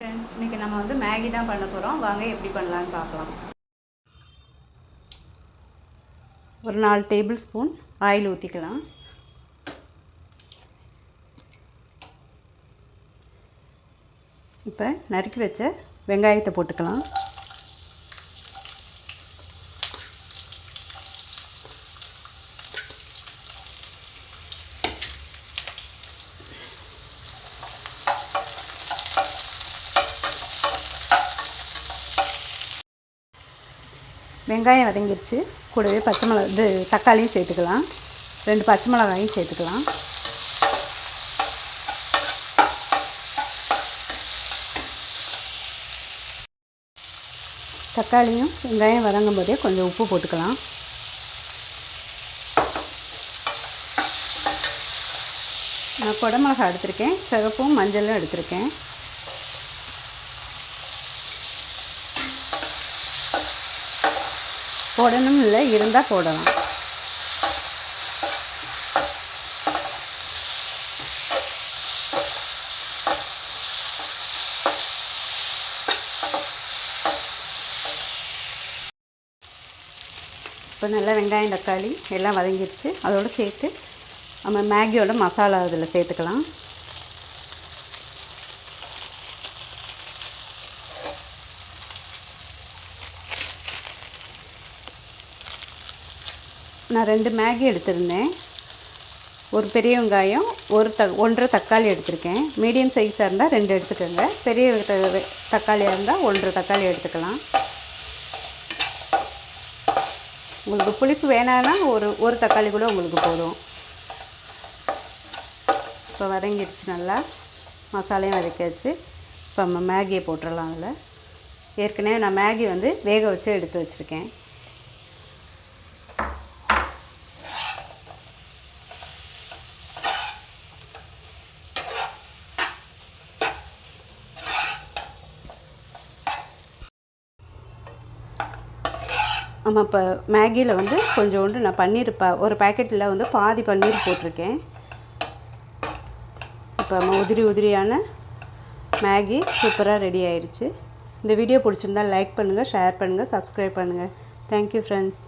Friends இன்றைக்கி நம்ம வந்து மேகி தான் பண்ண போகிறோம் வாங்க எப்படி பண்ணலான்னு பார்க்கலாம். ஒரு நாலு டேபிள் ஸ்பூன் ஆயில் ஊற்றிக்கலாம் இப்போ நறுக்கி வச்ச வெங்காயத்தை போட்டுக்கலாம். வெங்காயம் வதங்கிடுச்சு கூடவே பச்சை மிளகா இது தக்காளியும் சேர்த்துக்கலாம். ரெண்டு பச்சை மிளகாயும் சேர்த்துக்கலாம். தக்காளியும் வெங்காயம் வதங்கும் போதே கொஞ்சம் உப்பு போட்டுக்கலாம். நான் குடமிளகா எடுத்திருக்கேன். சிவப்பும் மஞ்சளும் எடுத்திருக்கேன். போடணும் இல்லை இருந்தால் போடலாம். இப்போ நல்லா வெங்காயம் தக்காளி எல்லாம் வதங்கிடுச்சு அதோடு சேர்த்து நம்ம மேகியோட மசாலா அதில் சேர்த்துக்கலாம். நான் ரெண்டு மேகி எடுத்திருந்தேன். ஒரு பெரிய வெங்காயம் ஒரு த ஒன்றரை தக்காளி எடுத்திருக்கேன். மீடியம் சைஸாக இருந்தால் ரெண்டு எடுத்துக்கோங்க. பெரிய தக்காளியாக இருந்தால் ஒன்றரை தக்காளி எடுத்துக்கலாம். உங்களுக்கு புளிப்பு வேணான்னா ஒரு ஒரு தக்காளி கூட உங்களுக்கு போதும். இப்போ வதங்கிடுச்சு நல்லா. மசாலையும் வதக்கியாச்சு. இப்போ நம்ம மேகியை போட்டுடலாம் அதில். ஏற்கனவே நான் மேகி வந்து வேக வச்சு எடுத்து வச்சுருக்கேன். ஆமாம் இப்போ மேகியில் வந்து கொஞ்சோண்டு நான் பன்னீர் ப ஒரு பேக்கெட்டில் வந்து பாதி பன்னீர் போட்டிருக்கேன். இப்போ நம்ம உதிரி உதிரியான மேகி சூப்பராக ரெடி ஆயிடுச்சு இந்த வீடியோ பிடிச்சிருந்தா லைக் பண்ணுங்கள் ஷேர் பண்ணுங்கள் சப்ஸ்கிரைப் பண்ணுங்கள் தேங்க்யூ ஃப்ரெண்ட்ஸ்